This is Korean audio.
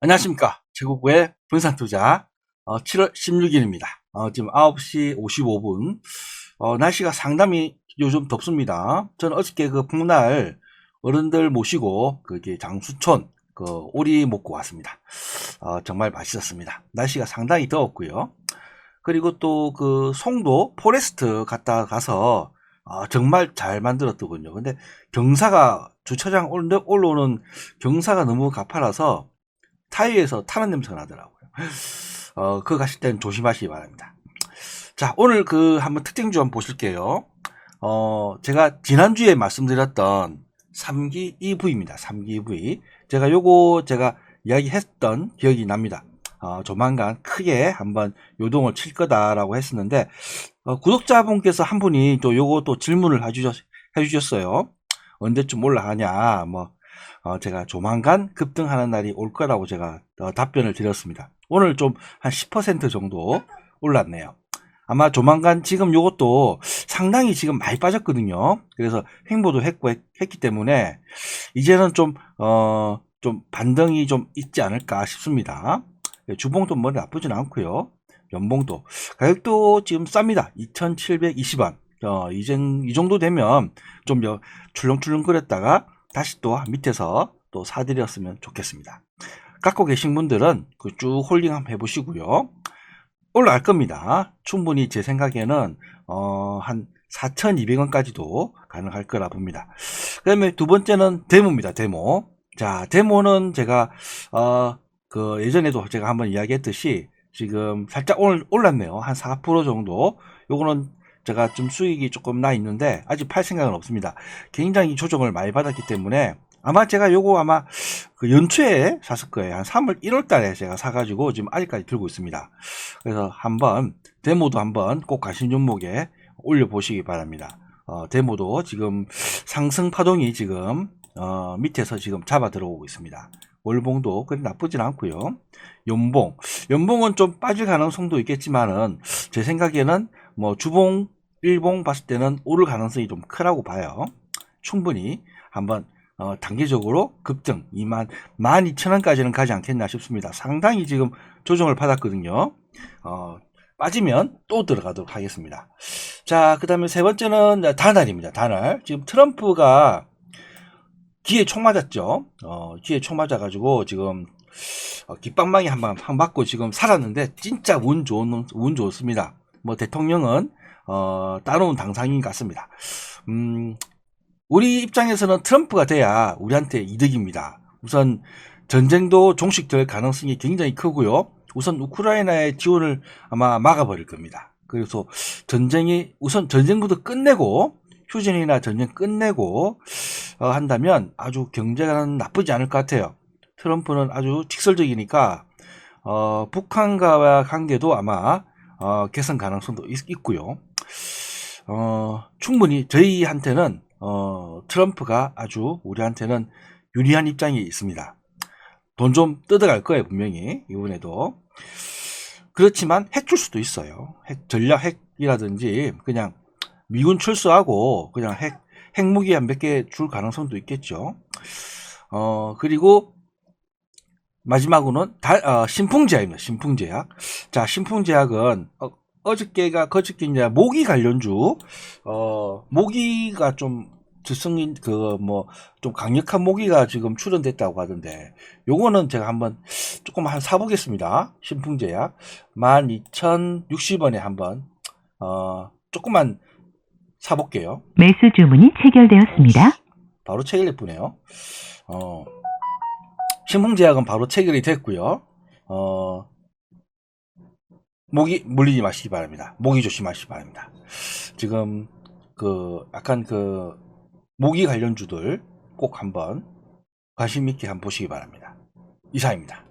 안녕하십니까. 제국의 분산투자, 어, 7월 16일입니다. 어, 지금 9시 55분. 어, 날씨가 상당히 요즘 덥습니다. 저는 어저께 그 북날 어른들 모시고, 그게 장수촌, 그 오리 먹고 왔습니다. 어, 정말 맛있었습니다. 날씨가 상당히 더웠고요. 그리고 또 그 송도 포레스트 갔다 가서, 어, 정말 잘 만들었더군요. 근데 경사가, 주차장 올- 올라오는 경사가 너무 가파라서, 타이어에서 타는 냄새가 나더라고요. 어, 그거 가실 때는 조심하시기 바랍니다. 자, 오늘 그 한번 특징주 한번 보실게요. 어, 제가 지난주에 말씀드렸던 3기 EV입니다. 3기 EV. 제가 요거 제가 이야기했던 기억이 납니다. 어, 조만간 크게 한번 요동을 칠 거다라고 했었는데, 어, 구독자분께서 한 분이 또 요거 또 질문을 해주셨, 해주셨어요. 언제쯤 올라가냐, 뭐, 어, 제가 조만간 급등하는 날이 올 거라고 제가 어, 답변을 드렸습니다. 오늘 좀 한 10% 정도 올랐네요. 아마 조만간 지금 요것도 상당히 지금 많이 빠졌거든요. 그래서 횡보도 했고 했, 기 때문에 이제는 좀, 어, 좀 반등이 좀 있지 않을까 싶습니다. 예, 주봉도 뭐 나쁘진 않고요. 연봉도 가격도 지금 쌉니다. 2,720원. 어, 이제 이 정도 되면 좀 여- 출렁출렁 거렸다가 다시 또 밑에서 또 사드렸으면 좋겠습니다. 갖고 계신 분들은 그 쭉 홀딩 한번 해보시고요. 올라갈 겁니다. 충분히 제 생각에는 어, 한 4,200원까지도 가능할 거라 봅니다. 그 다음에 두 번째는 데모입니다. 데모. 자, 데모는 제가 어, 그 예전에도 제가 한번 이야기했듯이 지금 살짝 올랐네요. 한 4% 정도. 요거는 제가 좀 수익이 조금 나 있는데 아직 팔 생각은 없습니다. 굉장히 조정을 많이 받았기 때문에 아마 제가 요거 아마 그 연초에 샀을 거예요. 한 3월 1월 달에 제가 사가지고 지금 아직까지 들고 있습니다. 그래서 한번 데모도 한번 꼭 관심 종목에 올려보시기 바랍니다. 어, 데모도 지금 상승 파동이 지금 어, 밑에서 지금 잡아 들어오고 있습니다. 월봉도 그리 나쁘진 않고요. 연봉, 연봉은 좀 빠질 가능성도 있겠지만은 제 생각에는 뭐 주봉, 일봉 봤을 때는 오를 가능성이 좀 크다고 봐요. 충분히 한번 어, 단계적으로 급등 2만 12,000원까지는 가지 않겠나 싶습니다. 상당히 지금 조정을 받았거든요. 어, 빠지면 또 들어가도록 하겠습니다. 자, 그 다음에 세 번째는 다날입니다. 다날. 지금 트럼프가 귀에 총 맞았죠. 어, 귀에 총 맞아가지고 지금 어, 깃방망이 한방 한 맞고 지금 살았는데 진짜 운 좋은 운 좋습니다. 뭐 대통령은 어, 따놓은 당상인 같습니다. 음, 우리 입장에서는 트럼프가 돼야 우리한테 이득입니다. 우선 전쟁도 종식될 가능성이 굉장히 크고요. 우선 우크라이나의 지원을 아마 막아버릴 겁니다. 그래서 전쟁이 우선 전쟁부터 끝내고 휴전이나 전쟁 끝내고 어, 한다면 아주 경제가 나쁘지 않을 것 같아요. 트럼프는 아주 직설적이니까 어, 북한과의 관계도 아마 어, 개선 가능성도 있, 고요 어, 충분히 저희한테는 어, 트럼프가 아주 우리한테는 유리한 입장이 있습니다. 돈 좀 뜯어갈 거예요, 분명히. 이번에도. 그렇지만 핵 줄 수도 있어요. 핵, 전략 핵이라든지 그냥 미군 철수하고 그냥 핵, 핵무기 한 몇 개 줄 가능성도 있겠죠. 어, 그리고 마지막으로는 다, 어, 신풍제약입니다. 신풍제약. 자, 신풍제약은 어, 어저께가 그저께 이제 모기 관련주 어 모기가 좀 즉성인 그 뭐 좀 강력한 모기가 지금 출현됐다고 하던데 요거는 제가 한번 조금 한 사보겠습니다. 신풍제약 12,060원에 한번 어 조금만 사볼게요. 매수 주문이 체결되었습니다. 바로 체결이 뿌네요. 어 신풍제약은 바로 체결이 됐고요. 어 모기 물리지 마시기 바랍니다. 모기 조심하시기 바랍니다. 지금 그 약간 그 모기 관련주들 꼭 한번 관심 있게 한번 보시기 바랍니다. 이상입니다.